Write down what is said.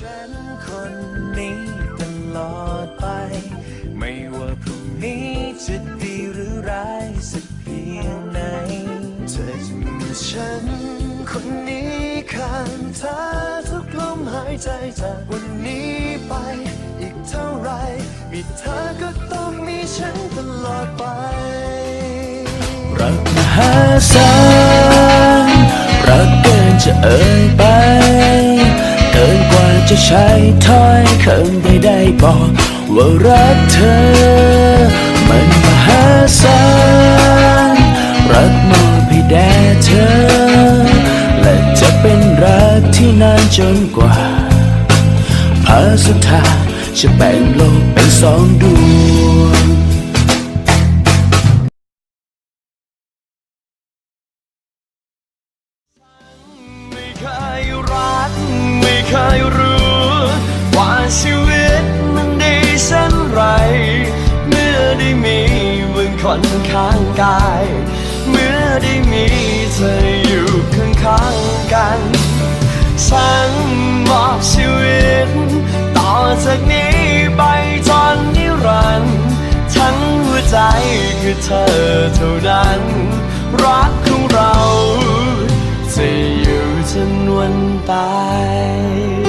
ฉันคนนี้ตลอดไป ไม่ว่าพรุ่งนี้จะดีหรือร้ายสักเพียงไหนเธอจะมีฉันคนนี้ข้างเธอทุกลมหายใจจากวันนี้ไป อีกเท่าไร มีเธอก็ต้องมีฉันตลอดไป รักมหาศาลรักเกินจะเอ่ยไป ใช้ถ้อยคำใดๆบอกว่ารักเธอ มันมหาศาลรักมอบให้แด่เธอ และจะเป็นรักที่นานจนกว่าพระสุธาจะแบ่งโลกเป็นสองดวงไม่เคยรักไม่เคยรู้ ชีวิตมันดีเช่นไร เมื่อได้มีมึงคนข้างกาย เมื่อได้มีเธออยู่ข้างข้างๆกันฉันมอบชีวิต ต่อจากนี้ไปจนนิรันดร์ทั้งหัวใจคือเธอเท่านั้น รักของเรา จะอยู่จนวันตาย